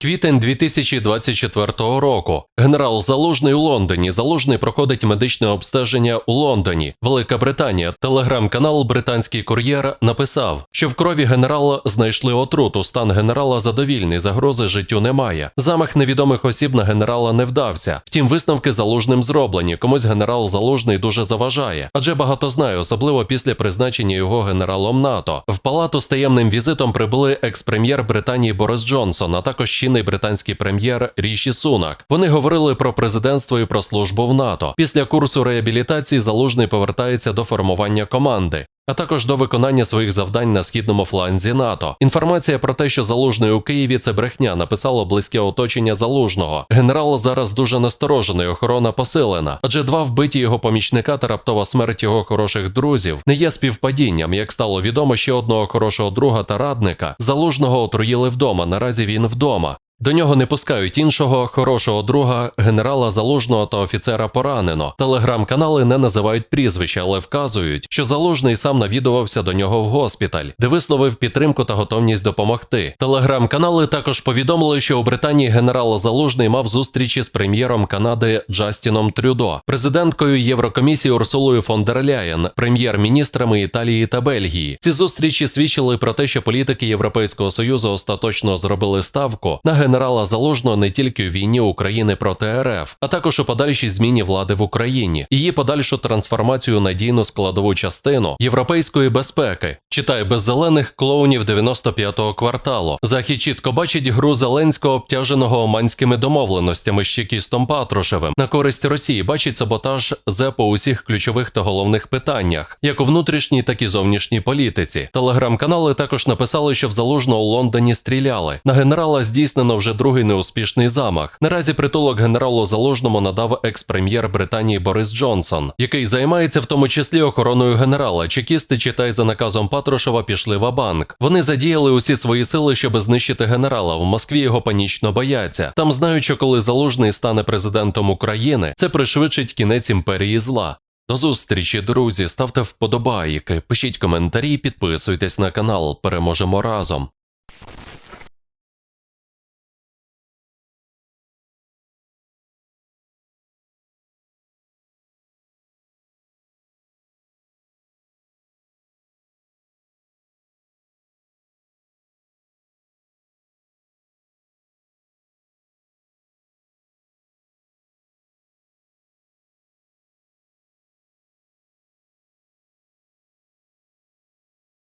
Квітень 2024 року. Генерал Залужний у Лондоні. Залужний проходить медичне обстеження у Лондоні. Велика Британія. Телеграм-канал Британський кур'єр написав, що в крові генерала знайшли отруту. Стан генерала задовільний, загрози життю немає. Замах невідомих осіб на генерала не вдався. Втім, висновки залужним зроблені. Комусь генерал Залужний дуже заважає, адже багато знає, особливо після призначення його генералом НАТО. В палату з таємним візитом прибули екс-прем'єр Британії Борис Джонсон, а також чинний британський прем'єр Ріші Сунак. Вони говорили про президентство і про службу в НАТО. Після курсу реабілітації залужний повертається до формування команди. А також до виконання своїх завдань на східному фланзі НАТО. Інформація про те, що залужний у Києві це брехня, написало близьке оточення залужного. Генерал зараз дуже насторожений, охорона посилена, адже два вбиті його помічника та раптова смерть його хороших друзів не є співпадінням. Як стало відомо, ще одного хорошого друга та радника залужного отруїли вдома. Наразі він вдома. До нього не пускають іншого хорошого друга, генерала залужного та офіцера поранено. Телеграм-канали не називають прізвища, але вказують, що залужний сам навідувався до нього в госпіталь, де висловив підтримку та готовність допомогти. Телеграм-канали також повідомили, що у Британії генерал Залужний мав зустрічі з прем'єром Канади Джастіном Трюдо, президенткою Єврокомісії Урсулою фон дер Ляєн, прем'єр-міністрами Італії та Бельгії. Ці зустрічі свідчили про те, що політики Європейського союзу остаточно зробили ставку на генерала Залужного не тільки у війні України проти РФ, а також у подальшій зміні влади в Україні, її подальшу трансформацію надійну складову частину європейської безпеки. Читай без зелених клоунів 95-го кварталу. Захід чітко бачить гру Зеленського, обтяженого оманськими домовленостями з Чекістом Патрушевим на користь Росії. Бачить саботаж ЗЕ по усіх ключових та головних питаннях, як у внутрішній, так і зовнішній політиці. Телеграм-канали також написали, що в залужного у Лондоні стріляли. На генерала здійснено вже другий неуспішний замах. Наразі притулок генералу Залужному надав екс-прем'єр Британії Борис Джонсон, який займається в тому числі охороною генерала. Чекісти, читай за наказом Патрушева, пішли в банк. Вони задіяли усі свої сили, щоб знищити генерала. В Москві його панічно бояться. Там знають, що коли залужний стане президентом України, це пришвидшить кінець імперії зла. До зустрічі, друзі. Ставте вподобайки, пишіть коментарі, підписуйтесь на канал. Переможемо разом.